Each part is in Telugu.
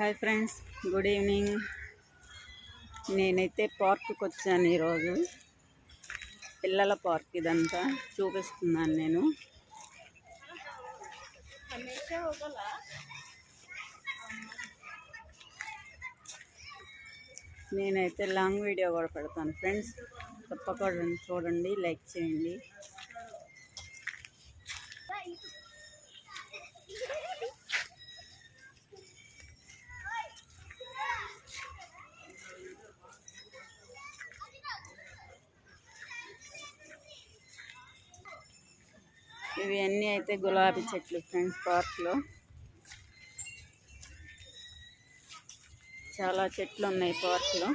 Hi friends good evening. నేనైతే పార్క్కి వచ్చాను ఈరోజు. పిల్లల పార్క్ ఇదంతా చూపిస్తున్నాను నేను. నేనైతే లాంగ్ వీడియో కూడా పెడతాను ఫ్రెండ్స్. తప్పకుండా చూడండి లైక్ చేయండి. ఇవి అన్నీ అయితే గులాబీ చెట్లు ఫ్రెండ్స్ పార్క్లో. చాలా చెట్లు ఉన్నాయి పార్క్లో.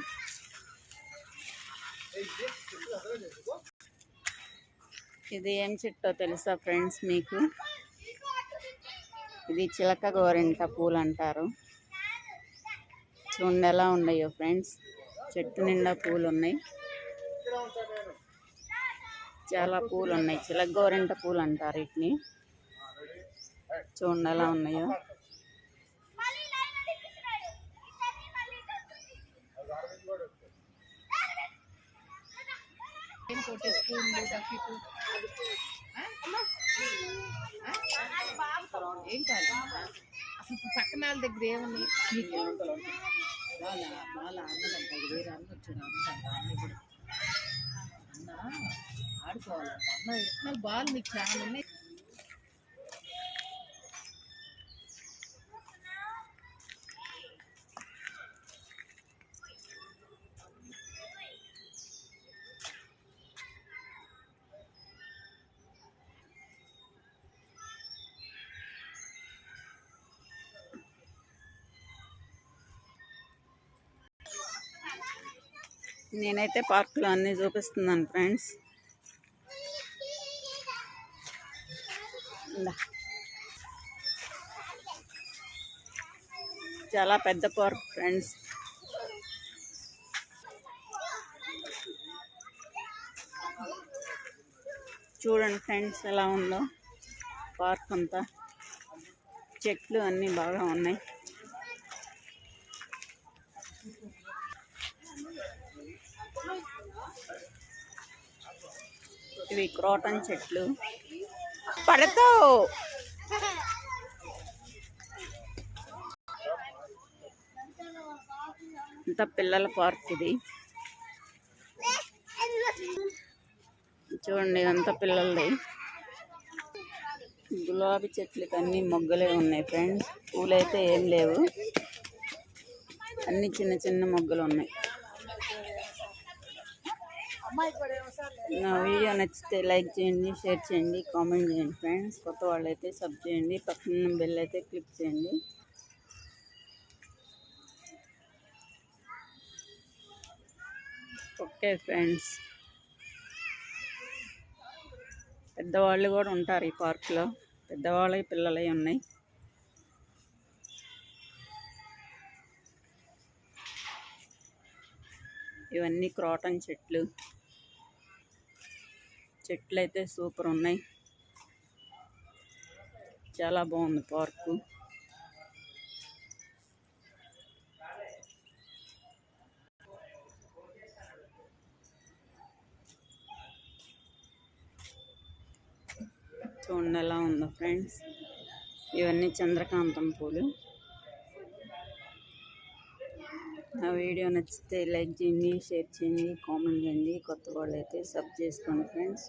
ఇది ఏం చెట్టో తెలుసా ఫ్రెండ్స్ మీకు? ఇది చిలక గోరింట పూలు అంటారు. చూడండి ఎలా ఉన్నాయో ఫ్రెండ్స్. చెట్టు నిండా పూలు ఉన్నాయి. చాలా పూలు ఉన్నాయి చిలగోరింట పూలు అంటారు వీటిని. చూడండి ఎలా ఉన్నాయో. ఏం కాదు అసలు పక్కన వాళ్ళ దగ్గర ఏమని వాళ్ళ వాళ్ళ అన్నదంట వేరే అన్న వచ్చాడు అన్నదంట అన్న కూడా ఆడుకోవాలి. అన్న ఎట్లా బాల్ మీకు చాలా ఉన్నాయి నేనైతే పార్కులో అన్నీ చూపిస్తున్నాను ఫ్రెండ్స్. చాలా పెద్ద పార్క్ ఫ్రెండ్స్. చూడండి ఫ్రెండ్స్ ఎలా ఉందో పార్క్ అంతా. చెట్లు అన్నీ బాగా ఉన్నాయి. ఇవి క్రోటన్ చెట్లు. పడతావు. ఇంత పిల్లల పార్క్ ఇది. చూడండి ఇదంతా పిల్లలది. గులాబీ చెట్లకి అన్ని మొగ్గలే ఉన్నాయి ఫ్రెండ్స్. పూలైతే ఏం లేవు. అన్ని చిన్న చిన్న మొగ్గలు ఉన్నాయి. నా వీడియో నచ్చితే లైక్ చేయండి షేర్ చేయండి కామెంట్ చేయండి ఫ్రెండ్స్. కొత్త వాళ్ళైతే సబ్ చేయండి పక్కన బెల్ అయితే క్లిక్ చేయండి. Okay friends. పెద్దవాళ్ళు కూడా ఉంటారు ఈ పార్క్లో. పెద్దవాళ్ళవి పిల్లలవి ఉన్నాయి. ఇవన్నీ క్రాటన్ చెట్లు. చెట్లు అయితే సూపర్ ఉన్నాయి. చాలా బాగుంది పార్కు. చూడండి ఎలా ఉందో ఫ్రెండ్స్. ఇవన్నీ చంద్రకాంతం పూలు. నా వీడియో నచ్చితే లైక్ చేయండి షేర్ చేయండి కామెంట్ చేయండి. కొత్త వాళ్ళు అయితే సబ్ చేసుకోండి friends.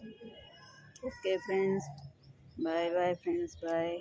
Okay friends. Bye bye friends. Bye.